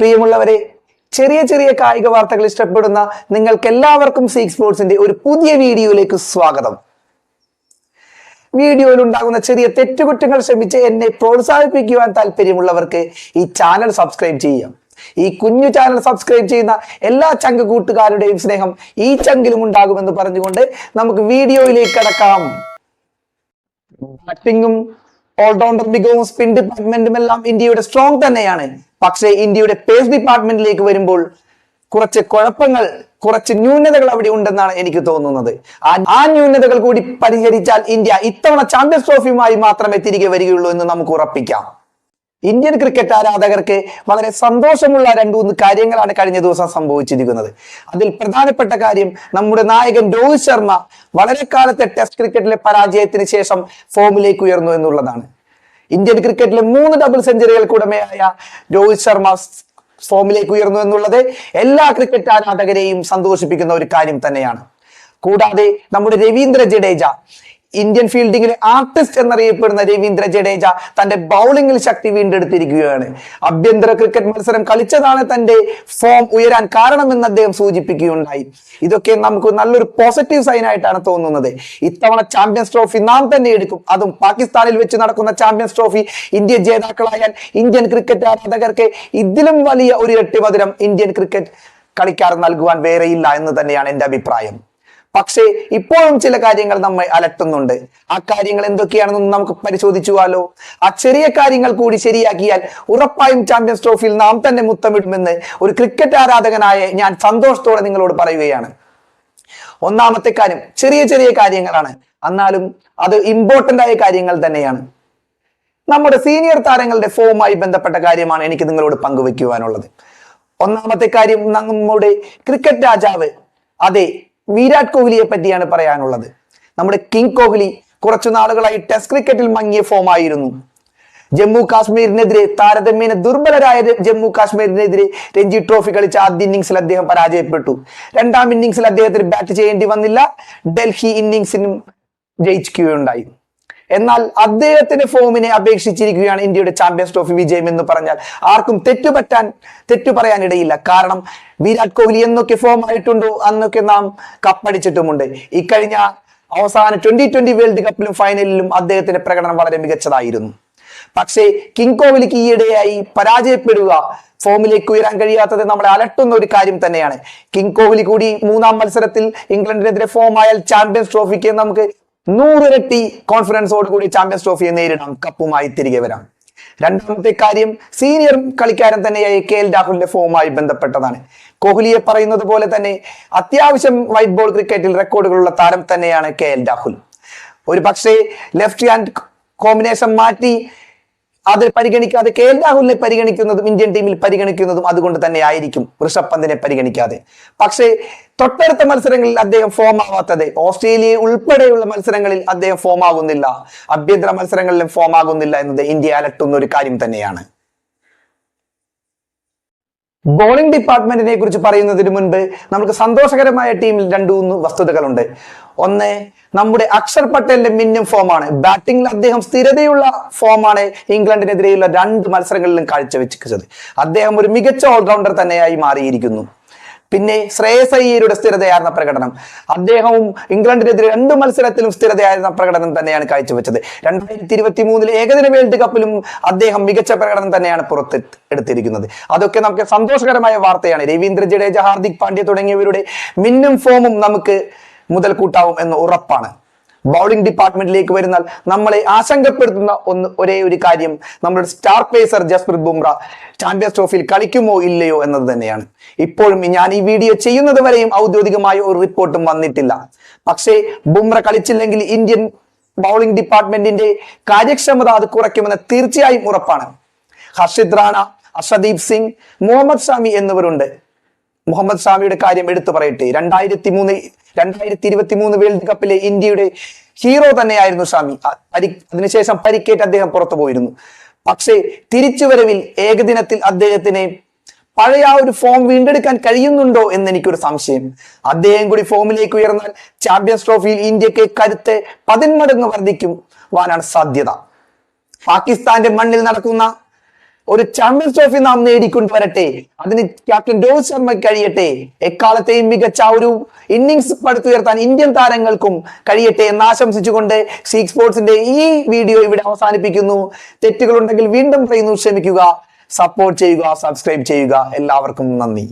പ്രിയമുള്ളവരെ ചെറിയ ചെറിയ കായിക വാർത്തകൾ ഇഷ്ടപ്പെടുന്ന നിങ്ങൾക്ക് എല്ലാവർക്കും സീക്ക് സ്പോർട്സിന്റെ ഒരു പുതിയ വീഡിയോയിലേക്ക് സ്വാഗതം. വീഡിയോയിൽ ഉണ്ടാകുന്ന ചെറിയ തെറ്റുകുറ്റങ്ങൾ ശ്രമിച്ച് എന്നെ പ്രോത്സാഹിപ്പിക്കുവാൻ താല്പര്യമുള്ളവർക്ക് ഈ ചാനൽ സബ്സ്ക്രൈബ് ചെയ്യാം. ഈ കുഞ്ഞു ചാനൽ സബ്സ്ക്രൈബ് ചെയ്യുന്ന എല്ലാ ചങ്ക് കൂട്ടുകാരുടെയും സ്നേഹം ഈ ചങ്കിലും ഉണ്ടാകുമെന്ന് പറഞ്ഞുകൊണ്ട് നമുക്ക് വീഡിയോയിലേക്ക് കടക്കാം. ബാറ്റിംഗും ഓൾറൗണ്ടർ മികവും സ്പിൻ ഡിപ്പാർട്ട്മെന്റും എല്ലാം ഇന്ത്യയുടെ സ്ട്രോങ് തന്നെയാണ്. പക്ഷേ ഇന്ത്യയുടെ പേസ് ഡിപ്പാർട്ട്മെന്റിലേക്ക് വരുമ്പോൾ കുറച്ച് കുഴപ്പങ്ങൾ കുറച്ച് ന്യൂനതകൾ അവിടെ ഉണ്ടെന്നാണ് എനിക്ക് തോന്നുന്നത്. ആ- ന്യൂനതകൾ കൂടി പരിഹരിച്ചാൽ ഇന്ത്യ ഇത്തവണ ചാമ്പ്യൻസ് ട്രോഫിയുമായി മാത്രമേ തിരികെ വരികയുള്ളൂ എന്ന് നമുക്ക് ഉറപ്പിക്കാം. ഇന്ത്യൻ ക്രിക്കറ്റ് ആരാധകർക്ക് വളരെ സന്തോഷമുള്ള രണ്ടു മൂന്ന് കാര്യങ്ങളാണ് കഴിഞ്ഞ ദിവസം സംഭവിച്ചിരിക്കുന്നത്. അതിൽ പ്രധാനപ്പെട്ട കാര്യം നമ്മുടെ നായകൻ രോഹിത് ശർമ്മ വളരെ കാലത്തെ ടെസ്റ്റ് ക്രിക്കറ്റിലെ പരാജയത്തിന് ശേഷം ഫോമിലേക്ക് ഉയർന്നു എന്നുള്ളതാണ്. ഇന്ത്യൻ ക്രിക്കറ്റിലെ മൂന്ന് ഡബിൾ സെഞ്ചുറികൾക്ക് ഉടമയായ രോഹിത് ശർമ്മ ഫോമിലേക്ക് ഉയർന്നു എന്നുള്ളത് എല്ലാ ക്രിക്കറ്റ് ആരാധകരെയും സന്തോഷിപ്പിക്കുന്ന ഒരു കാര്യം തന്നെയാണ്. കൂടാതെ നമ്മുടെ രവീന്ദ്ര ജഡേജ ഇന്ത്യൻ ഫീൽഡിംഗിലെ ആർട്ടിസ്റ്റ് എന്നറിയപ്പെടുന്ന രവീന്ദ്ര ജഡേജ തന്റെ ബൗളിംഗിൽ ശക്തി വീണ്ടെടുത്തിരിക്കുകയാണ്. ആഭ്യന്തര ക്രിക്കറ്റ് മത്സരം കളിച്ചതാണ് തന്റെ ഫോം ഉയരാൻ കാരണമെന്ന് അദ്ദേഹം സൂചിപ്പിക്കുകയുണ്ടായി. ഇതൊക്കെ നമുക്ക് നല്ലൊരു പോസിറ്റീവ് സൈൻ ആയിട്ടാണ് തോന്നുന്നത്. ഇത്തവണ ചാമ്പ്യൻസ് ട്രോഫി നാം തന്നെ എടുക്കും. അതും പാകിസ്ഥാനിൽ വെച്ച് നടക്കുന്ന ചാമ്പ്യൻസ് ട്രോഫി ഇന്ത്യ ജേതാക്കളായാൽ ഇന്ത്യൻ ക്രിക്കറ്റ് ആരാധകർക്ക് ഇതിലും വലിയ ഒരു എട്ടിമധുരം ഇന്ത്യൻ ക്രിക്കറ്റ് കളിക്കാർ നൽകുവാൻ വേറെയില്ല എന്ന് തന്നെയാണ് എന്റെ അഭിപ്രായം. പക്ഷേ ഇപ്പോഴും ചില കാര്യങ്ങൾ നമ്മെ അലട്ടുന്നുണ്ട്. ആ കാര്യങ്ങൾ എന്തൊക്കെയാണെന്ന് നമുക്ക് പരിശോധിച്ചുവാലോ. ആ ചെറിയ കാര്യങ്ങൾ കൂടി ശരിയാക്കിയാൽ ഉറപ്പായും ചാമ്പ്യൻസ് ട്രോഫിയിൽ നാം തന്നെ മുത്തമിടുമെന്ന് ഒരു ക്രിക്കറ്റ് ആരാധകനായ ഞാൻ സന്തോഷത്തോടെ നിങ്ങളോട് പറയുകയാണ്. ഒന്നാമത്തെ കാര്യം ചെറിയ ചെറിയ കാര്യങ്ങളാണ്. എന്നാലും അത് ഇമ്പോർട്ടന്റ് ആയ കാര്യങ്ങൾ തന്നെയാണ്. നമ്മുടെ സീനിയർ താരങ്ങളുടെ ഫോമായി ബന്ധപ്പെട്ട കാര്യമാണ് എനിക്ക് നിങ്ങളോട് പങ്കുവെക്കുവാനുള്ളത് ഒന്നാമത്തെ കാര്യം നമ്മുടെ ക്രിക്കറ്റ് രാജാവ് അതെ വിരാട് കോഹ്ലിയെ പറ്റിയാണ് പറയാനുള്ളത്. നമ്മുടെ കിങ് കോഹ്ലി കുറച്ചു നാളുകളായി ടെസ്റ്റ് ക്രിക്കറ്റിൽ മങ്ങിയ ഫോം ആയിരുന്നു. ജമ്മു കാശ്മീരിനെതിരെ താരതമ്യേന ദുർബലരായ ജമ്മു കാശ്മീരിനെതിരെ രഞ്ജി ട്രോഫി കളിച്ച ആദ്യ ഇന്നിംഗ്സിൽ അദ്ദേഹം പരാജയപ്പെട്ടു. രണ്ടാം ഇന്നിംഗ്സിൽ അദ്ദേഹത്തിന് ബാറ്റ് ചെയ്യേണ്ടി വന്നില്ല. ഡൽഹി ഇന്നിംഗ്സിനും ജയിക്കുകയുണ്ടായി എന്നാൽ അദ്ദേഹത്തിന്റെ ഫോമിനെ അപേക്ഷിച്ചിരിക്കുകയാണ് ഇന്ത്യയുടെ ചാമ്പ്യൻസ് ട്രോഫി വിജയം എന്ന് പറഞ്ഞാൽ. ആർക്കും തെറ്റുപറ്റാൻ തെറ്റു പറയാനിടയില്ല. കാരണം വിരാട് കോഹ്ലി എന്നൊക്കെ ഫോം ആയിട്ടുണ്ടോ? അന്നൊക്കെ നാം കപ്പടിച്ചിട്ടുമുണ്ട്. ഇക്കഴിഞ്ഞ അവസാന ട്വന്റി ട്വന്റി വേൾഡ് കപ്പിലും ഫൈനലിലും അദ്ദേഹത്തിന്റെ പ്രകടനം വളരെ മികച്ചതായിരുന്നു. പക്ഷേ കിങ് കോഹ്ലിക്ക് ഈയിടെയായി പരാജയപ്പെടുക ഫോമിലേക്ക് ഉയരാൻ കഴിയാത്തത് നമ്മളെ അലട്ടുന്ന ഒരു കാര്യം തന്നെയാണ്. കിങ് കോഹ്ലി കൂടി മൂന്നാം മത്സരത്തിൽ ഇംഗ്ലണ്ടിനെതിരെ ഫോം ആയാൽ ചാമ്പ്യൻസ് ട്രോഫിക്ക് നമുക്ക് നൂറിരട്ടി കോൺഫിഡൻസോട് കൂടി ചാമ്പ്യൻസ് ട്രോഫിയെ നേരിടാം കപ്പുമായി തിരികെ വരാം. രണ്ടാമത്തെ കാര്യം സീനിയർ കളിക്കാരൻ തന്നെയായ കെ എൽ രാഹുലിന്റെ ഫോമുമായി ബന്ധപ്പെട്ടതാണ്. കോഹ്ലിയെ പറയുന്നത് പോലെ തന്നെ അത്യാവശ്യം വൈറ്റ് ബോൾ ക്രിക്കറ്റിൽ റെക്കോർഡുകളുള്ള താരം തന്നെയാണ് കെ എൽ രാഹുൽ. ഒരു പക്ഷേ ലെഫ്റ്റ് ഹാൻഡ് കോമ്പിനേഷൻ മാറ്റി അത് പരിഗണിക്കാതെ കെ എൽ രാഹുലിനെ പരിഗണിക്കുന്നതും ഇന്ത്യൻ ടീമിൽ പരിഗണിക്കുന്നതും അതുകൊണ്ട് തന്നെ ആയിരിക്കും ഋഷഭ് പന്തിനെ പരിഗണിക്കാതെ. പക്ഷേ തൊട്ടടുത്ത മത്സരങ്ങളിൽ അദ്ദേഹം ഫോം ആവാത്തത് ഓസ്ട്രേലിയ ഉൾപ്പെടെയുള്ള മത്സരങ്ങളിൽ അദ്ദേഹം ഫോം ആകുന്നില്ല. അഭ്യന്തര മത്സരങ്ങളിലും ഫോം ആകുന്നില്ല എന്നത് ഇന്ത്യ അലട്ടുന്ന ഒരു കാര്യം തന്നെയാണ്. ബോളിംഗ് ഡിപ്പാർട്ട്മെന്റിനെ കുറിച്ച് പറയുന്നതിന് മുൻപ് നമുക്ക് സന്തോഷകരമായ ടീമിൽ രണ്ടു മൂന്ന് വസ്തുതകളുണ്ട്. ഒന്ന് നമ്മുടെ അക്ഷർ പട്ടേലിന്റെ മിന്നും ഫോമാണ് ബാറ്റിംഗിൽ അദ്ദേഹം സ്ഥിരതയുള്ള ഫോമാണ് ഇംഗ്ലണ്ടിനെതിരെയുള്ള രണ്ട് മത്സരങ്ങളിലും കാഴ്ചവെച്ചത്. അദ്ദേഹം ഒരു മികച്ച ഓൾറൗണ്ടർ തന്നെയായി മാറിയിരിക്കുന്നു. പിന്നെ ശ്രേയസ് അയ്യരുടെ സ്ഥിരതയാർന്ന പ്രകടനം. അദ്ദേഹവും ഇംഗ്ലണ്ടിനെതിരെ രണ്ട് മത്സരത്തിലും സ്ഥിരതയായിരുന്ന പ്രകടനം തന്നെയാണ് കാഴ്ചവെച്ചത്. രണ്ടായിരത്തി ഇരുപത്തി മൂന്നിലെ ഏകദിന വേൾഡ് കപ്പിലും അദ്ദേഹം മികച്ച പ്രകടനം തന്നെയാണ് പുറത്ത് എടുത്തിരിക്കുന്നത്. അതൊക്കെ നമുക്ക് സന്തോഷകരമായ വാർത്തയാണ്. രവീന്ദ്ര ജഡേജ ഹാർദിക് പാണ്ഡ്യ തുടങ്ങിയവരുടെ മിന്നും ഫോമും നമുക്ക് മുതൽക്കൂട്ടാവും എന്ന് ഉറപ്പാണ്. ബൗളിംഗ് ഡിപ്പാർട്ട്മെന്റിലേക്ക് വരുന്നാൽ നമ്മളെ ആശങ്കപ്പെടുത്തുന്ന ഒന്ന് ഒരേ ഒരു കാര്യം. നമ്മുടെ star pacer Jasprit Bumrah champions ട്രോഫിയിൽ കളിക്കുമോ ഇല്ലയോ എന്നത് തന്നെയാണ്. ഇപ്പോഴും ഞാൻ ഈ വീഡിയോ ചെയ്യുന്നത് വരെയും ഔദ്യോഗികമായ ഒരു റിപ്പോർട്ടും വന്നിട്ടില്ല. പക്ഷേ ബുംറ കളിച്ചില്ലെങ്കിൽ ഇന്ത്യൻ ബൗളിംഗ് ഡിപ്പാർട്ട്മെന്റിന്റെ കാര്യക്ഷമത അത് കുറയ്ക്കുമെന്ന് തീർച്ചയായും ഉറപ്പാണ്. ഹർഷിദ് റാണ അഷദീപ് സിംഗ് മുഹമ്മദ് ഷാമി എന്നിവരുണ്ട്. മുഹമ്മദ് സ്വാമിയുടെ കാര്യം എടുത്തു പറയട്ടെ. രണ്ടായിരത്തി മൂന്ന് രണ്ടായിരത്തി ഇരുപത്തി മൂന്ന് വേൾഡ് കപ്പിലെ ഇന്ത്യയുടെ ഹീറോ തന്നെയായിരുന്നു സ്വാമി അതിനുശേഷം പരിക്കേറ്റ് അദ്ദേഹം പുറത്തു പോയിരുന്നു. പക്ഷേ തിരിച്ചുവരവിൽ ഏകദിനത്തിൽ അദ്ദേഹത്തിന് പഴയ ആ ഒരു ഫോം വീണ്ടെടുക്കാൻ കഴിയുന്നുണ്ടോ എന്ന് എനിക്കൊരു സംശയം. അദ്ദേഹം കൂടി ഫോമിലേക്ക് ഉയർന്നാൽ ചാമ്പ്യൻസ് ട്രോഫിയിൽ ഇന്ത്യയ്ക്ക് കരുത്ത് പതിന്മടങ്ങ് വർദ്ധിക്കുവാനാണ് സാധ്യത. പാകിസ്ഥാന്റെ മണ്ണിൽ നടക്കുന്ന ഒരു ചാമ്പ്യൻസ് ട്രോഫി നാം നേടിക്കൊണ്ട് വരട്ടെ അതിന് ക്യാപ്റ്റൻ രോഹിത് ശർമ്മയ്ക്ക് കഴിയട്ടെ. എക്കാലത്തെയും മികച്ച ഒരു ഇന്നിങ്സ് പടുത്തുയർത്താൻ ഇന്ത്യൻ താരങ്ങൾക്കും കഴിയട്ടെ എന്ന് ആശംസിച്ചുകൊണ്ട് സീക്ക് സ്പോർട്സിന്റെ ഈ വീഡിയോ ഇവിടെ അവസാനിപ്പിക്കുന്നു. തെറ്റുകളുണ്ടെങ്കിൽ വീണ്ടും പറയുന്നു. ക്ഷമിക്കുക. സപ്പോർട്ട് ചെയ്യുക. സബ്സ്ക്രൈബ് ചെയ്യുക. എല്ലാവർക്കും നന്ദി.